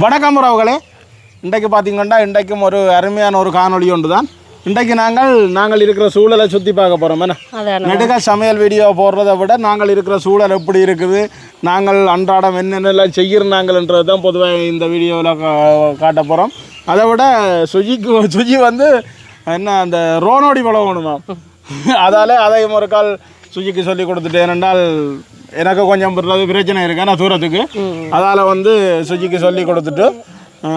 வணக்கம் உறவுகளே. இன்றைக்கு பார்த்தீங்கன்னா இன்றைக்கும் ஒரு அருமையான ஒரு காணொளி ஒன்று தான் இன்றைக்கு நாங்கள் நாங்கள் இருக்கிற சூழலை சுற்றி பார்க்க போகிறோம் என்ன? நெடுக சமையல் வீடியோ போடுறதை விட நாங்கள் இருக்கிற சூழல் எப்படி இருக்குது? நாங்கள் அன்றாடம் என்னென்னலாம் செய்கிறாங்கன்றது தான் பொதுவாக இந்த வீடியோவில் காட்ட போகிறோம் அதை விட சுஜிக்கு சுஜி வந்து என்ன அந்த ரோனோடி பழகணுமா அதால் அதையும் ஒரு கால் சுஜிக்கு சொல்லி கொடுத்துட்டேன். என்றால் எனக்கு கொஞ்சம் பிரச்சனை இருக்கு நான் தூரத்துக்கு. அதால் வந்து சுஜிக்கு சொல்லி கொடுத்துட்டு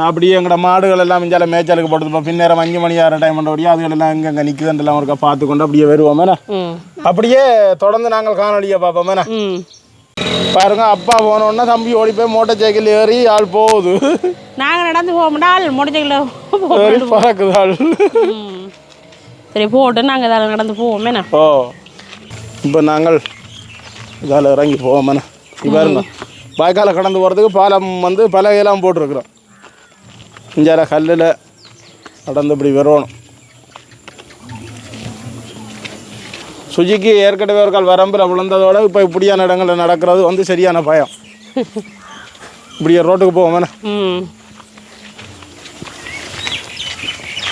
அப்படியே எங்களோட மாடுகள் எல்லாம் இஞ்சால மேய்ச்சலுக்கு போட்டுருப்போம் பின்னேரம் அஞ்சு மணி ஆறு டைம் பண்ணபடியே அதுகள் எல்லாம் எங்கெங்கே நிற்குதுன்றலாம் ஒருக்கா பார்த்து கொண்டு அப்படியே வருவோம் என்ன ம். அப்படியே தொடர்ந்து நாங்கள் காணொலியை பார்ப்போம் என்ன ம். பாருங்க அப்பா போனோன்னா தம்பி ஓடி போய் மோட்டார் சைக்கிள் ஏறி ஆள் போகுது. நாங்கள் நடந்து போக முடியால் முடிஞ்சல ஏறி பறக்குது ஆள். சரி போட்டு நாங்கள் இதில் நடந்து போவோம் ஓ. இப்போ நாங்கள் இதால் இறங்கி போவோம் என்ன இப்போ இருங்க வாய்க்கால கடந்து போகிறதுக்கு பாலம் வந்து பலகையெல்லாம் போட்டிருக்கிறோம். இஞ்சால கல்லில் நடந்து இப்படி வரணும் சுஜிக்கு ஏற்கனவே ஒரு கால் வரம்பில் விழுந்ததோட இப்போ இப்படியான இடங்களில் நடக்கிறது வந்து சரியான பயம். இப்படியே ரோட்டுக்கு போவோம் என்ன ம்.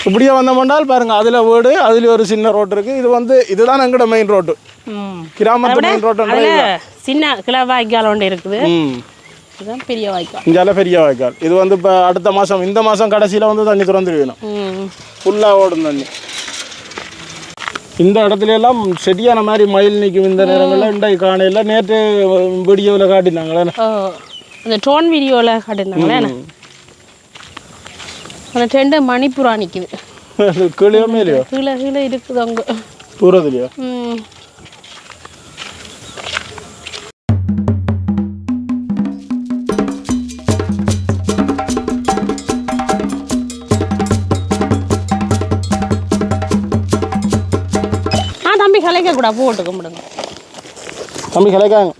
இப்படியே வந்தோம்னால் பாருங்க அதில் வீடு அதில் ஒரு சின்ன ரோடு இருக்குது இது வந்து இதுதான் எங்கட மெயின் ரோட்டு. ம் கிராமத்து மெயின் ரோட்டுன்ற அதில் சின்ன கிளை வாய்க்கால் ஒன்று இருக்குது. இதுதான் பெரிய வாய்க்கால். இங்கால பெரிய வாய்க்கால். இது வந்து இப்போ அடுத்த மாதம் இந்த மாதம் கடைசியில் வந்து தண்ணி திறந்து வேணும். ஃபுல்லாக ஓடும் தண்ணி. இந்த இடத்துல எல்லாம் சரியான மாதிரி மயில் நிற்கும் இந்த நேரங்களில் இன்றைக்கு காணையில் நேற்று வீடியோவில் காட்டினாங்களே இந்த ட்ரோன் வீடியோவில் காட்டியிருந்தாங்களே என்ன? அந்த ரெண்டு மணிப்புறா நிற்குது கீழே மேலேயோ கீழே கீழே இருக்குது அங்கே. தூரத்துலையோ? ம். ஆ தம்பி கலைக்க கூட போட்டுக்க முடியுங்க தம்பி கிளைக்காங்க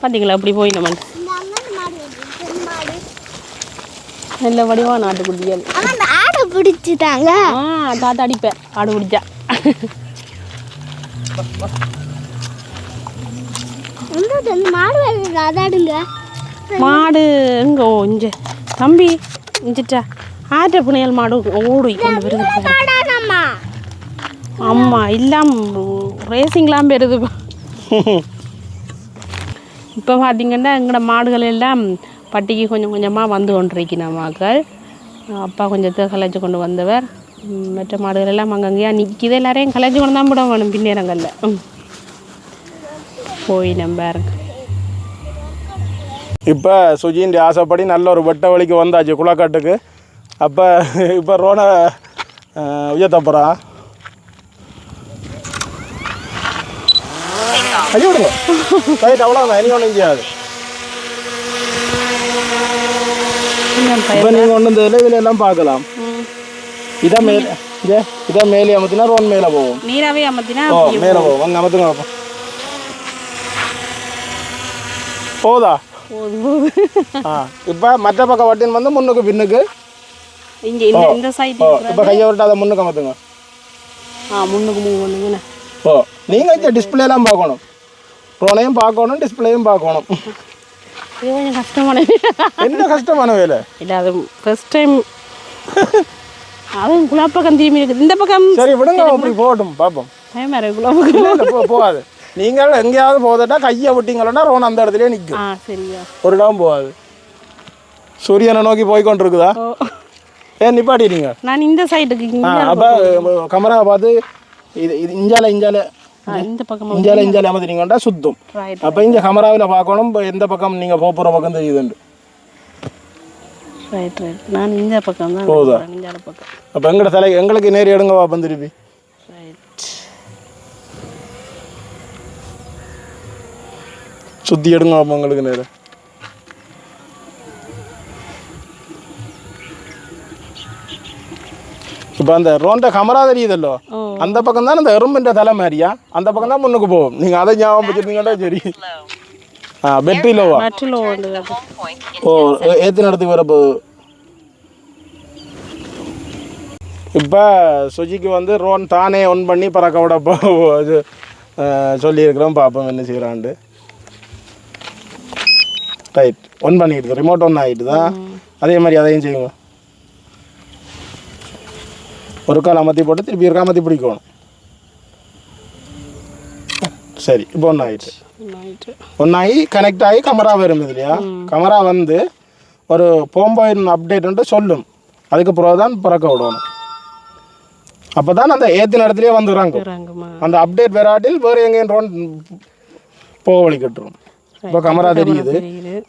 பார்த்தீங்களா அப்படி போய் நம்ம நல்ல வடிவா நாட்டுக்குட்டிகள் ஆடை பிடிச்சிட்டாங்க. ஆ தாத்தா அடிப்பேன். ஆடு பிடிச்சா. மாடு எங்க ஓ இஞ்ச தம்பி இஞ்சிட்டா ஆற்ற புனையல் மாடு ஓடு கொண்டு வருது. எல்லாம் ரேசிங்லாம் பெறுது இப்போ. பார்த்தீங்கன்னா எங்களோட மாடுகள் எல்லாம் பட்டிக்கு கொஞ்சம் கொஞ்சமாக வந்து கொண்டிருக்கின மக்கள் அப்பா கொஞ்சத்தை கலைச்சி கொண்டு வந்தவர். மற்ற மாடுகள் எல்லாம் அங்கங்கேயா நிற்கிது எல்லாரையும் கலைச்சி கொண்டு தான் விட வேணும் பின்னேரங்களில். ம். போய் நம்ம இப்போ சுஜின் ஆசைப்படி நல்ல ஒரு வெட்ட வழிக்கு வந்தாச்சு குளக்காட்டுக்கு. அப்போ இப்போ ரோனை உயர்த்த ஐயோ ரைட் அவ்வளோதான் இனி ஒன்றும் செய்யாது இப்போ நீங்கள் ஒன்று இந்த இலையில எல்லாம் பார்க்கலாம். இதான் மேலே இதே இதான் மேலே அமர்த்தினா ரோன் மேலே போவோம் நீராவே அமர்த்தினா ஓ மேலே போவோம் அங்கே அமர்த்துங்க பார்ப்போம் போதா ஆ இப்போ மற்ற பக்கம் வட்டின் வந்து முன்னுக்கு பின்னுக்கு இங்கே இந்த இந்த சைடு இப்போ கையை விட்டு அதை முன்னுக்கு அமர்த்துங்க ஆ முன்னுக்கு மூவ் பண்ணுங்கண்ணே ஓ நீங்கள் டிஸ்பிளேலாம் பார்க்கணும் ரோனையும் பார்க்கணும் டிஸ்பிளேயும் பார்க்கணும். இது கொஞ்சம் கஷ்டமான என்ன கஷ்டமான வேலை? இல்லை அது ஃபர்ஸ்ட் டைம் அதுவும் குழப்பக்கம் திரும்பி இருக்குது. இந்த பக்கம் சரி விடுங்க அப்படி போகட்டும் பார்ப்போம் பயமா இருக்கு குழப்பக்கம் போகாது. நீங்கள் எங்கேயாவது போதட்டா கையை விட்டீங்கன்னா ரோன் அந்த இடத்துலயே நிற்கும் ஆ சரியா. ஒரு இடம் போகாது. சூரியனை நோக்கி போய் கொண்டிருக்குதா ஏன் நிப்பாட்டிடுங்க நான் இந்த சைடுக்கு அப்போ கமரா பார்த்து இது இது இஞ்சால இஞ்சால. இந்த பக்கம் இஞ்சால இஞ்சால அமர்த்தினீங்கன்னா சுத்தம் அப்போ இந்த கமராவில் பார்க்கணும் எந்த பக்கம் நீங்கள் போக போகிற பக்கம் தெரியுதுண்டு ரைட் ரைட் நான் இந்த பக்கம் தான் பக்கம் அப்போ தலை எங்களுக்கு நேரி எடுங்க பார்ப்போம் திருப்பி சுற்றி எடுங்க பார்ப்போம் உங்களுக்கு நேரம் இப்போ அந்த ரோண்ட கமரா தெரியுதல்லோ? அந்த பக்கம் தான் அந்த எறும்பின்ற தலை மாதிரியா? அந்த பக்கம் தான் முன்னுக்கு போகும். நீங்கள் அதை ஞாபகம் வச்சுருந்தீங்கன்னா சரி. ஆ மற்றில் ஓண்டு ஓ ஏற்று நடத்துக்கு வரப்போ? இப்போ சுஜிக்கு வந்து ரோன் தானே ஒன் பண்ணி பறக்க விட இது சொல்லியிருக்கிறோம். பார்ப்போம் என்ன செய்கிறான்ட்டு ரைட் ஒன் பண்ணிட்டு ரிமோட் ஒன் ஆகிட்டு தான் அதே மாதிரி அதையும் செய்யுங்க ஒரு கால் அமர்த்தி போட்டு திருப்பி ஒரு அமர்த்தி பிடிக்கணும். சரி இப்போ ஒன்று ஆயிடுச்சு. நைட்டு ஒன்றாகி கனெக்ட் ஆகி கமரா வரும் இல்லையா? கமரா வந்து ஒரு போம்பாயின் அப்டேட்ன்ட்டு சொல்லும். அதுக்கு பிறகு தான் பிறக்க விடணும். அப்போ தான் அந்த ஏற்றின இடத்துலயே வந்து இறங்கும் இறங்குமா அந்த அப்டேட் வராட்டில் வேறு எங்கேயும் ரோன் போக வழி கட்டுரும் இப்போ கமரா தெரியுது.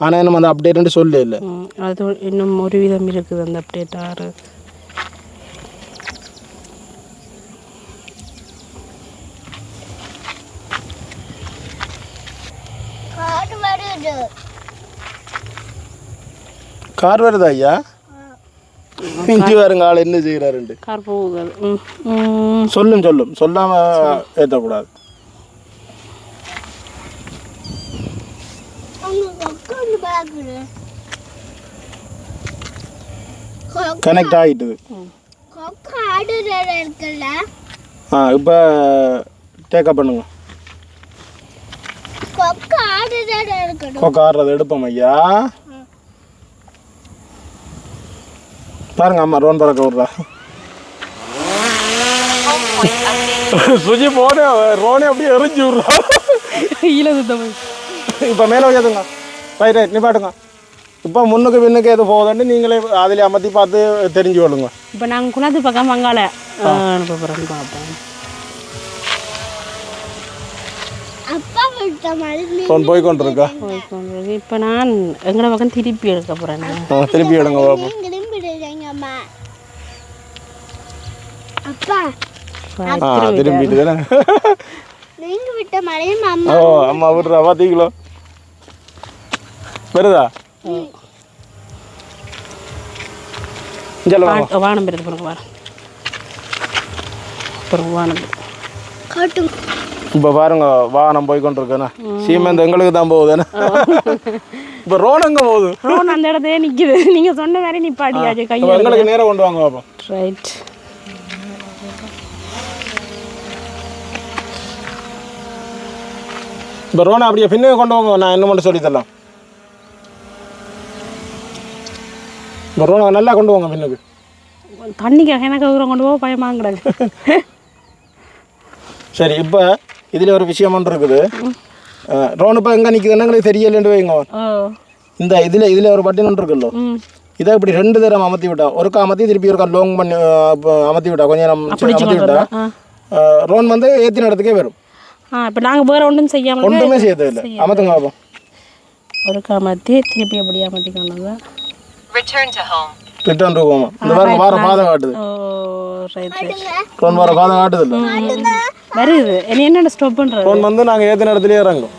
ஆனால் நம்ம அந்த அப்டேட்ன்ட்டு சொல்ல இல்லை அது இன்னும் ஒரு விதம் இருக்குது அந்த அப்டேட் ஆறு காடு வருது கார் வருதா ஐயா? இஞ்சி வருங்க ஆள் என்ன செய்கிறாருண்டு கார் போகுது. சொல்லும் சொல்லும். சொல்லாமல் ஏற்றக்கூடாது கனெக்ட் ஆகிட்டுது ஆ இப்போ டேக்கப் பண்ணுங்க. கொக்கு ஆடுறது எடுப்போம் ஐயா. பாருங்க அம்மா ரோன் பறக்க விட்றா. சுஜி போனே ரோனே அப்படியே எரிஞ்சு விட்றா. சுத்தம் இப்போ மேலே வச்சாதுங்க ரைட் ரைட் நிப்பாட்டுங்க. இப்போ முன்னுக்கு பின்னுக்கு எது போகுதுன்னு நீங்களே அதில் அமர்த்தி பார்த்து தெரிஞ்சு கொள்ளுங்க. இப்போ நாங்கள் குணத்து பக்கம் வங்காள. அனுப்ப போகிறோன்னு பார்ப்போம் அப்பா மாதிரி ரோன் போய் கொண்டிருக்கா இப்போ நான் எங்களோட பக்கம் திருப்பி எடுக்க போகிறேன் நான். ஆ, திருப்பி எடுங்க பாப்போம் திரும்பிடுறீங்கம்மா. அப்பா ஆ திரும்பிட்டு தானே நீங்க விட்ட மழையும் அம்மா ஓ அம்மா விட்றா பார்த்தீங்களோ வருதா? வானம் பெருது பாருங்க வானம் பாருங்க வானம் காட்டு இப்போ பாருங்க வாகனம் போய் கொண்டிருக்கேண்ணே சீமெண்ட் எங்களுக்கு தான் போகுதுண்ணே இப்போ ரோன் எங்கே போகுது. ரோன் அந்த இடத்தையே நிற்கிது நீங்கள் சொன்ன மாதிரி நிப்பாட்டியாச்சு அப்ப கையில் எங்களுக்கு நேரம் கொண்டு வாங்க பாப்போம். ரைட் இப்போ ரோனை அப்படியே பின்னுக்கு கொண்டு வாங்க நான் என்ன மட்டும் சொல்லி தரலாம். இப்போ ரோனை நல்லா கொண்டு வாங்க பின்னுக்கு. தண்ணிக்காக எனக்கு கொண்டு போக பயமாக கிடக்கு சரி இப்போ இதில் ஒரு விஷயம் ஒன்று இருக்குது. ரோன் இப்போ எங்கே நிற்குதுன்னு எங்களுக்கு தெரியலன்னு வைங்க. இந்த இதில் இதில் ஒரு பட்டன் ஒன்று இருக்குல்ல. இதை இப்படி ரெண்டு தரம் அமர்த்தி விட்டா ஒருக்கா அமர்த்தி திருப்பி ஒருக்கா லோங் பண்ணி அமர்த்தி விட்டா கொஞ்சம் நேரம் அமர்த்தி விட்டா ரோன் வந்து ஏற்றின இடத்துக்கே வரும். இப்போ நாங்கள் வேறு ஒன்றும் செய்யாமல் ஒன்றுமே செய்ய தேவையில்லை அமர்த்துங்க பார்ப்போம் ஒரு காமாற்றி திருப்பி அப்படியே அமர்த்தி கொண்டு ரிட்டர்ன் ரூபமா இந்த பாருங்க வார பாதை காட்டுது. ஓ ரைட் ரைட் ரோன் வார பாதை காட்டுது இல்லை? வருது. என்ன என்னென்ன ஸ்டாப் பண்ணுறது ரோன் வந்து நாங்கள் ஏற்றின இடத்துலயே இறங்கும்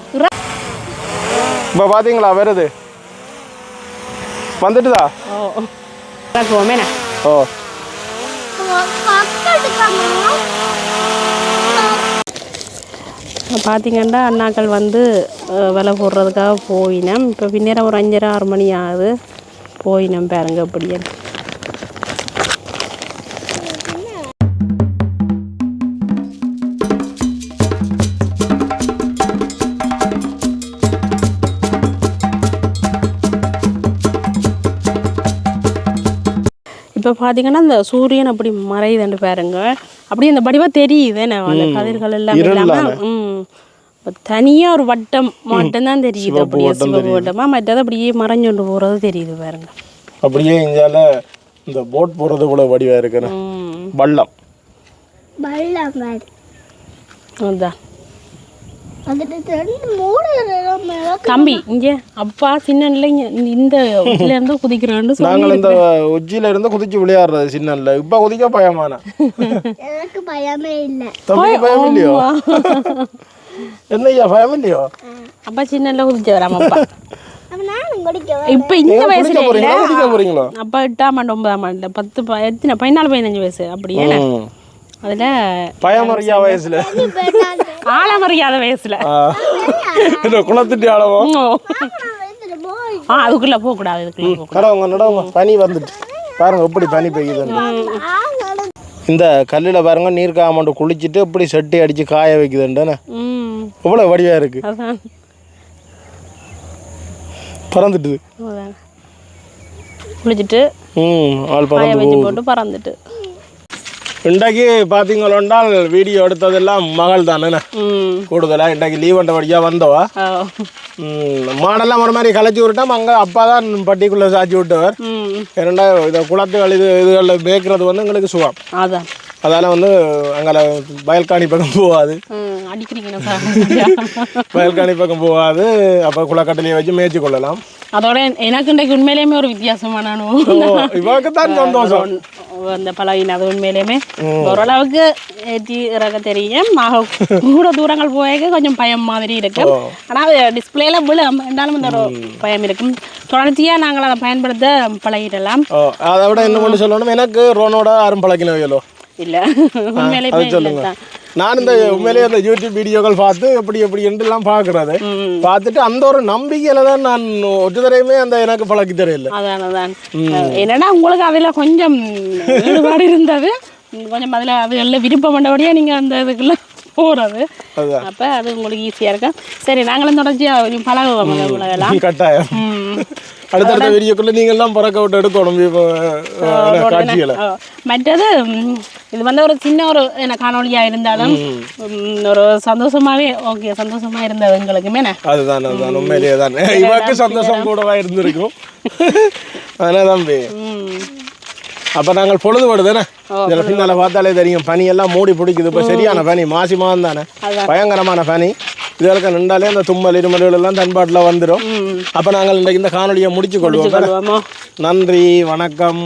இப்போ பார்த்தீங்களா வருது. வந்துட்டுதா? ஓ பார்த்தீங்கன்னா அண்ணாக்கள் வந்து விலை போடுறதுக்காக போயினோம் இப்போ பின்னேரம் ஒரு அஞ்சரை ஆறு மணி ஆகுது. போயினோம் பாருங்க அப்படியே. இப்போ பார்த்தீங்கன்னா இந்த சூரியன் அப்படி மறையுதுன்னு பாருங்க. அப்படியே அந்த வடிவா தெரியுது என்ன அந்த கதிர்கள் எல்லாம் இல்லாமல் ம். இப்போ தனியாக ஒரு வட்டம் மட்டும்தான் தெரியுது அப்படியே சிவப்பு வட்டமா மற்றது அப்படியே மறைஞ்சொண்டு போகிறது தெரியுது பாருங்க அப்படியே இங்கால இந்த போட் போகிறது கூட வடிவாக இருக்குண்ணே ம் வள்ளம் வெள்ளம் மாதிரி அதான் தம்பி இங்கே அப்பா சின்ன இல்லைங்க இந்த இதுல இருந்து குதிக்கிறான்னு நாங்கள் இந்த உச்சியில இருந்து குதிச்சு விளையாடுறது சின்னல்ல இப்போ குதிக்க பயமான எனக்கு பயமே இல்லை தம்பி பயம் இல்லையோ என்னய்யா பயம் இல்லையோ அப்பா சின்னல குதிச்சு வராம அப்பா? இப்போ இந்த வயசுல போறீங்களா? அப்பா எட்டாம் ஆண்டு ஒன்பதாம் ஆண்டு பத்து எத்தனை பதினாலு பதினஞ்சு வயசு அப்படியே. அதுல பயமறியா வயசுல? ஆழமறியாத வயசுல. குளத்துட்டி அளவும் ஓ. வயசுல போய் ஆ அதுக்குள்ள போக கூடாது நடவங்க நடவங்க பனி வந்துட்டு. பாருங்க எப்படி பனி பெய்யுதுன்னு இந்த கல்லில் பாருங்க நீர் காமண்டு குளிச்சுட்டு இப்படி செட்டி அடிச்சு காய வைக்குதுன்றானே ம். எவ்வளோ வடிவா இருக்கு? அதான். குளிச்சுட்டு ம் ஆள் பறந்து. போட்டு பறந்துட்டு. இன்றைக்கு பார்த்தீங்களோண்டால் வீடியோ எடுத்ததெல்லாம் மகள் தானே கூடுதலாக இன்றைக்கு லீவ் வண்டியாக வந்தவா? மாடெல்லாம் ஒரு மாதிரி கலைச்சி விட்டோம் அங்கே அப்பா தான் பட்டிக்குள்ளே சாச்சி விட்டவர். இரண்டா இதை குளத்துகள் இது இதுகளில் மேய்க்கிறது வந்து எங்களுக்கு சுகம். அதான். அதால் வந்து அங்கே வயல்காணி பக்கம் போகாது. வயல்காணி பக்கம் போகாது. அப்போ குளக்கட்டிலையை வச்சு மேய்ச்சி கொள்ளலாம். அதோட எனக்கு இன்றைக்கு உண்மையிலேயுமே ஒரு வித்தியாசமான தான் சந்தோஷம். அந்த பழகின அது உண்மையிலேயுமே ஓரளவுக்கு ஏற்றி இறக்க தெரியும். கூட தூரங்கள் போக கொஞ்சம் பயம் மாதிரி இருக்கும். ஆனால் டிஸ்பிளேல விழு இருந்தாலும் ஒரு பயம் இருக்கும். தொடர்ச்சியாக நாங்கள் அதை பயன்படுத்த பழகிடலாம். அதை விட என்ன பண்ணி சொல்லணும். எனக்கு ரோனோட யாரும் பழக்கினவையலோ இல்லை. உண்மையிலேயுமே இல்லை தான் நான் இந்த உண்மையிலேயே அந்த யூடியூப் வீடியோக்கள் பார்த்து எப்படி எப்படி என்றெல்லாம் பார்க்குறது பார்த்துட்டு அந்த ஒரு நம்பிக்கையில தான் நான் ஒற்று தரையுமே அந்த எனக்கு பழக்கி தெரியல அதான் அதான். என்னன்னா உங்களுக்கு அதில் கொஞ்சம் ஈடுபாடு இருந்தது. கொஞ்சம் அதில் அது எல்லாம் விருப்பம் பண்ணபடியாக நீங்கள் அந்த இதுக்குள்ள போகிறது. அப்போ அது உங்களுக்கு ஈஸியாக இருக்கும். சரி நாங்களும் தொடர்ச்சியாக பழகுவோம் அந்த உலகெல்லாம். கட்டாயம். அடுத்தடுத்த வீடியோக்குள்ள நீங்கள்லாம் பறக்க விட்டு எடுக்கணும் இப்போ காட்சிகளை. மற்றது இது வந்து ஒரு சின்ன ஒரு என்ன காணொலியாக இருந்தாலும் ஒரு சந்தோஷமாகவே ஓகே சந்தோஷமாக இருந்தது எங்களுக்குமே அதுதான் அதுதான் உண்மையிலேயே தான். இவாக்கு சந்தோஷம் கூடவா இருந்திருக்கும். அதனால தம்பி. அப்போ நாங்கள் பொழுதுபடு தானே? இதில் பின்னால் பார்த்தாலே தெரியும். பனி எல்லாம் மூடி பிடிக்குது. இப்போ சரியான பனி மாசி மாதம் தானே? பயங்கரமான பனி. இதற்கு நின்றாலே அந்த தும்மல் இருமல்கள் எல்லாம் தன்பாட்டில் வந்துடும். அப்போ நாங்கள் இன்றைக்கு இந்த காணொலியை முடிச்சு கொள்வோம்? நன்றி வணக்கம்.